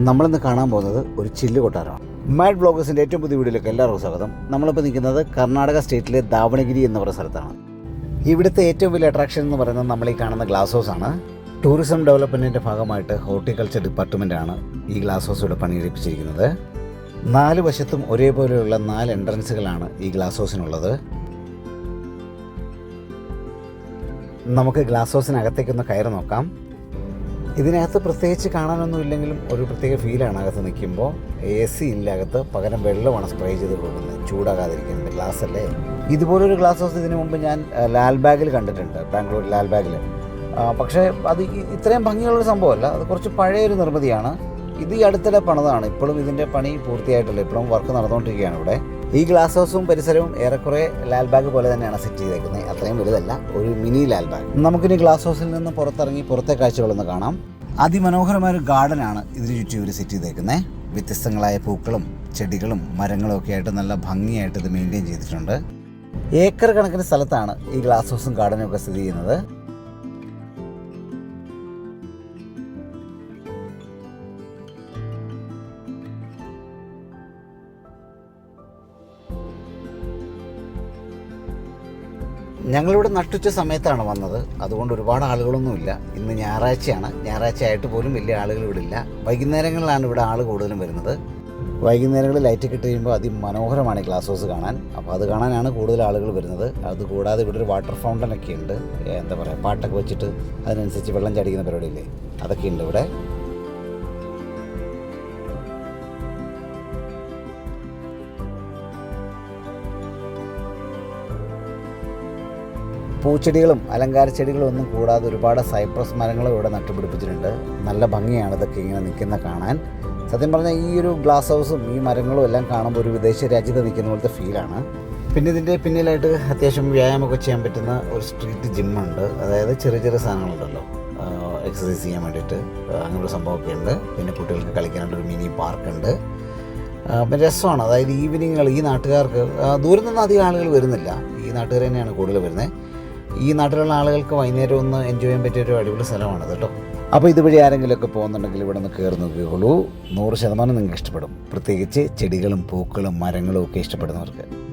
നമ്മളിന്ന് കാണാൻ പോകുന്നത് ഒരു ചില്ല് കൊട്ടാരമാണ്. മാഡ് ബ്ലോഗേഴ്സിന്റെ ഏറ്റവും പുതിയ വീഡിയോയിലേക്ക് എല്ലാവർക്കും സ്വാഗതം. നമ്മളിപ്പോൾ നിൽക്കുന്നത് കർണാടക സ്റ്റേറ്റിലെ ദാവണഗിരി എന്ന് പറയുന്ന സ്ഥലത്താണ്. ഇവിടുത്തെ ഏറ്റവും വലിയ അട്രാക്ഷൻ എന്ന് പറയുന്നത് നമ്മൾ ഈ കാണുന്ന ഗ്ലാസ് ഹൗസ് ആണ്. ടൂറിസം ഡെവലപ്മെന്റിന്റെ ഭാഗമായിട്ട് ഹോർട്ടിക്കൾച്ചർ ഡിപ്പാർട്ട്മെന്റാണ് ഈ ഗ്ലാസ് ഹൗസ് ഇവിടെ പണിയെടുപ്പിച്ചിരിക്കുന്നത്. നാല് വശത്തും ഒരേപോലെയുള്ള നാല് എൻട്രൻസുകളാണ് ഈ ഗ്ലാസ് ഹൗസിനുള്ളത് നമുക്ക് ഗ്ലാസ് ഹൗസിനകത്തേക്കൊന്ന് കയറി നോക്കാം. ഇതിനകത്ത് പ്രത്യേകിച്ച് കാണാനൊന്നും ഇല്ലെങ്കിലും ഒരു പ്രത്യേക ഫീലാണ് അകത്ത് നിൽക്കുമ്പോൾ. എ സി ഇല്ല അകത്ത്. പകരം വെള്ളമാണ് സ്പ്രേ ചെയ്ത് കൊടുക്കുന്നത്. ചൂടാകാതിരിക്കുന്നത് ഗ്ലാസ് അല്ലേ ഇതുപോലൊരു ഗ്ലാസ് ഹൗസ് ഇതിനു മുമ്പ് ഞാൻ ലാൽ ബാഗിൽ കണ്ടിട്ടുണ്ട്. ബാംഗ്ലൂർ ലാൽബാഗിൽ പക്ഷേ അത് ഇത്രയും ഭംഗിയുള്ളൊരു സംഭവമല്ല. അത് കുറച്ച് പഴയൊരു നിർമ്മിതിയാണ്. ഇത് ഈ അടുത്തിടെ പണിതാണ്. ഇപ്പോഴും ഇതിന്റെ പണി പൂർത്തിയായിട്ടില്ല. ഇപ്പോഴും വർക്ക് നടന്നുകൊണ്ടിരിക്കുകയാണ് ഇവിടെ. ഈ ഗ്ലാസ് ഹൗസും പരിസരവും ഏറെക്കുറെ ലാൽ ബാഗ് പോലെ തന്നെയാണ് സെറ്റ് ചെയ്തേക്കുന്നത്. അത്രയും വലുതല്ല ഒരു മിനി ലാൽ ബാഗ്. നമുക്കിനി ഗ്ലാസ് ഹൗസിൽ നിന്ന് പുറത്തിറങ്ങി പുറത്തെ കാഴ്ചകളൊന്ന് കാണാം. അതിമനോഹരമായ ഒരു ഗാർഡനാണ് ഇതിന് ചുറ്റി ഇവർ സെറ്റ് ചെയ്തേക്കുന്നത്. വ്യത്യസ്തങ്ങളായ പൂക്കളും ചെടികളും മരങ്ങളും ഒക്കെ ആയിട്ട് നല്ല ഭംഗിയായിട്ട് ഇത് മെയിന്റെയിൻ ചെയ്തിട്ടുണ്ട്. ഏക്കർ കണക്കിന് സ്ഥലത്താണ് ഈ ഗ്ലാസ് ഹൗസും ഗാർഡനും ഒക്കെ സ്ഥിതി ചെയ്യുന്നത്. ഞങ്ങളിവിടെ നട്ടുച്ച സമയത്താണ് വന്നത്. അതുകൊണ്ട് ഒരുപാട് ആളുകളൊന്നുമില്ല. ഇന്ന് ഞായറാഴ്ചയാണ്. ഞായറാഴ്ച ആയിട്ട് പോലും വലിയ ആളുകൾ ഇവിടെ ഇല്ല. വൈകുന്നേരങ്ങളിലാണ് ഇവിടെ ആൾ കൂടുതലും വരുന്നത്. വൈകുന്നേരങ്ങളിൽ ലൈറ്റ് കിട്ടി കഴിയുമ്പോൾ അതിമനോഹരമാണ് ഈ ഗ്ലാസ് ഹൗസ് കാണാൻ. അപ്പോൾ അത് കാണാനാണ് കൂടുതൽ ആളുകൾ വരുന്നത്. അതുകൂടാതെ ഇവിടെ ഒരു വാട്ടർ ഫൗണ്ടൻ ഒക്കെ ഉണ്ട്. എന്താ പറയുക പാട്ടൊക്കെ വെച്ചിട്ട് അതിനനുസരിച്ച് വെള്ളം ചടിക്കുന്ന പരിപാടിയില്ലേ? അതൊക്കെ ഉണ്ട് ഇവിടെ. പൂച്ചെടികളും അലങ്കാര ചെടികളും ഒന്നും കൂടാതെ ഒരുപാട് സൈപ്രസ് മരങ്ങളും ഇവിടെ നട്ടുപിടിപ്പിച്ചിട്ടുണ്ട്. നല്ല ഭംഗിയാണ് ഇതൊക്കെ ഇങ്ങനെ നിൽക്കുന്ന കാണാൻ. സത്യം പറഞ്ഞാൽ ഈ ഒരു ഗ്ലാസ് ഹൗസും ഈ മരങ്ങളും എല്ലാം കാണുമ്പോൾ ഒരു വിദേശ രാജ്യത്ത് നിൽക്കുന്ന പോലത്തെ ഫീലാണ് പിന്നെ ഇതിന്റെ പിന്നിലായിട്ട് അത്യാവശ്യം വ്യായാമമൊക്കെ ചെയ്യാൻ പറ്റുന്ന ഒരു സ്ട്രീറ്റ് ജിമ്മുണ്ട് അതായത് ചെറിയ ചെറിയ സാധനങ്ങളുണ്ടല്ലോ. എക്സസൈസ് ചെയ്യാൻ വേണ്ടിയിട്ട്. ഒരു സംഭവമൊക്കെ ഉണ്ട്. പിന്നെ കുട്ടികൾക്ക് കളിക്കാനുള്ള ഒരു മിനി പാർക്കുണ്ട് രസമാണ്. അതായത് ഈവനിങ്ങുകൾ ഈ നാട്ടുകാർക്ക് ദൂരെ നിന്ന് അധികം ആളുകൾ വരുന്നില്ല. ഈ നാട്ടുകാർ തന്നെയാണ് കൂടുതൽ വരുന്നത്. ഈ നാട്ടിലുള്ള ആളുകൾക്ക് വൈകുന്നേരം ഒന്ന് എൻജോയ് ചെയ്യാൻ പറ്റിയ ഒരു അടിപൊളി സ്ഥലമാണ് കേട്ടോ. അപ്പോൾ ഇതുവഴി ആരെങ്കിലുമൊക്കെ പോകുന്നുണ്ടെങ്കിൽ ഇവിടെ നിന്ന് കയറി നോക്കിയോളൂ നൂറ് ശതമാനം നിങ്ങൾക്ക് ഇഷ്ടപ്പെടും. പ്രത്യേകിച്ച് ചെടികളും പൂക്കളും മരങ്ങളും ഒക്കെ ഇഷ്ടപ്പെടുന്നവർക്ക്.